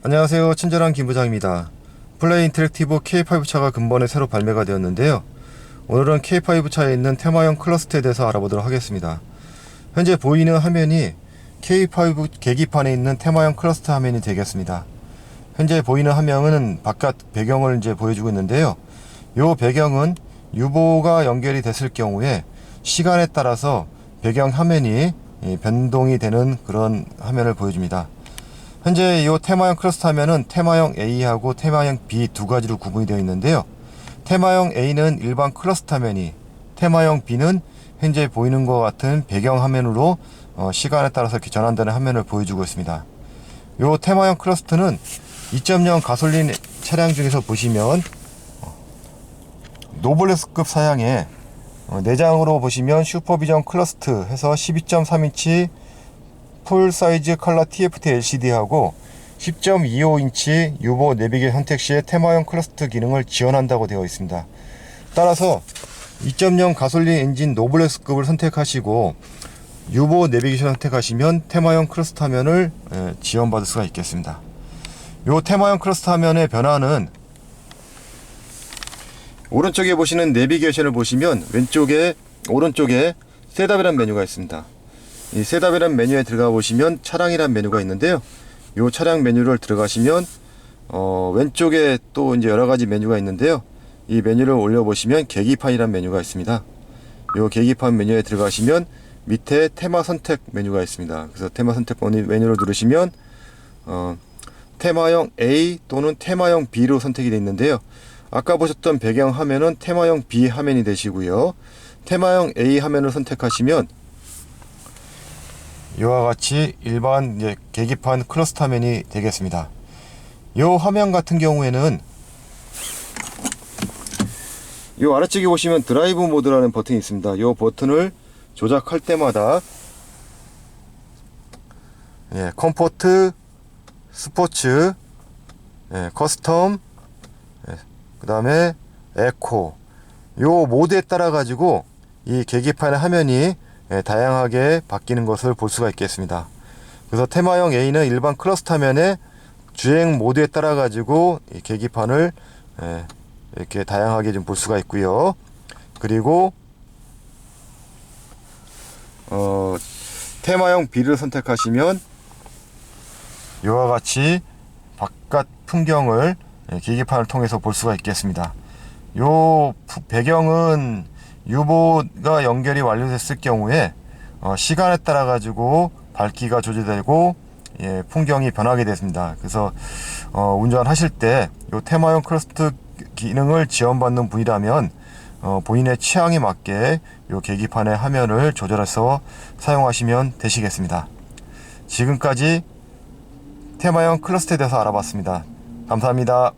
안녕하세요. 친절한 김 부장입니다. 플레이 인터랙티브 K5 차가 근본에 새로 발매가 되었는데요. 오늘은 K5 차에 있는 테마형 클러스터에 대해서 알아보도록 하겠습니다. 현재 보이는 화면이 K5 계기판에 있는 테마형 클러스터 화면이 되겠습니다. 현재 보이는 화면은 바깥 배경을 이제 보여주고 있는데요. 이 배경은 유보가 연결이 됐을 경우에 시간에 따라서 배경 화면이 예, 변동이 되는 그런 화면을 보여줍니다. 현재 이 테마형 클러스터 화면은 테마형 A하고 테마형 B 두 가지로 구분이 되어 있는데요. 테마형 A는 일반 클러스터 화면이, 테마형 B는 현재 보이는 것 같은 배경 화면으로 어, 시간에 따라서 이렇게 전환되는 화면을 보여주고 있습니다. 이 테마형 클러스터는 2.0 가솔린 차량 중에서 보시면 어, 노블레스급 사양의 어, 내장으로 보시면 슈퍼비전 클러스트 해서 12.3인치 풀 사이즈 컬러 TFT LCD하고 10.25인치 유보 내비게 선택 시에 테마형 클러스트 기능을 지원한다고 되어 있습니다. 따라서 2.0 가솔린 엔진 노블레스급을 선택하시고 유보 내비게이션 선택하시면 테마형 클러스터 화면을 예, 지원받을 수가 있겠습니다. 요 테마형 클러스터 화면의 변화는 오른쪽에 보시는 내비게이션을 보시면 왼쪽에 오른쪽에 셋업이라는 메뉴가 있습니다. 이 셋업이라는 메뉴에 들어가 보시면 차량이라는 메뉴가 있는데요. 이 차량 메뉴를 들어가시면 어, 왼쪽에 또 이제 여러 가지 메뉴가 있는데요. 이 메뉴를 올려 보시면 계기판이라는 메뉴가 있습니다. 이 계기판 메뉴에 들어가시면 밑에 테마 선택 메뉴가 있습니다. 그래서 테마 선택 메뉴를 누르시면 어, 테마형 A 또는 테마형 B로 선택이 되어 있는데요. 아까 보셨던 배경 화면은 테마형 B 화면이 되시고요. 테마형 A 화면을 선택하시면 이와 같이 일반 계기판 클러스터 화면이 되겠습니다. 이 화면 같은 경우에는 이 아래쪽에 보시면 드라이브 모드라는 버튼이 있습니다. 이 버튼을 조작할 때마다 예, 컴포트, 스포츠, 예, 커스텀, 예, 그 다음에 에코 요 모드에 따라 가지고 이 계기판의 화면이 예, 다양하게 바뀌는 것을 볼 수가 있겠습니다. 그래서 테마형 A는 일반 클러스터 화면에 주행 모드에 따라 가지고 이 계기판을 예, 이렇게 다양하게 좀 볼 수가 있고요. 그리고 어, 테마형 B를 선택하시면 이와 같이 바깥 풍경을 예, 계기판을 통해서 볼 수가 있겠습니다. 요 푸- 배경은 유보가 연결이 완료됐을 경우에 어, 시간에 따라 가지고 밝기가 조절되고 예, 풍경이 변하게 됐습니다. 그래서 어, 운전하실 때요 테마형 클러스트 기능을 지원받는 분이라면 어, 본인의 취향에 맞게 요 계기판의 화면을 조절해서 사용하시면 되시겠습니다. 지금까지 테마형 클러스터에 대해서 알아봤습니다. 감사합니다.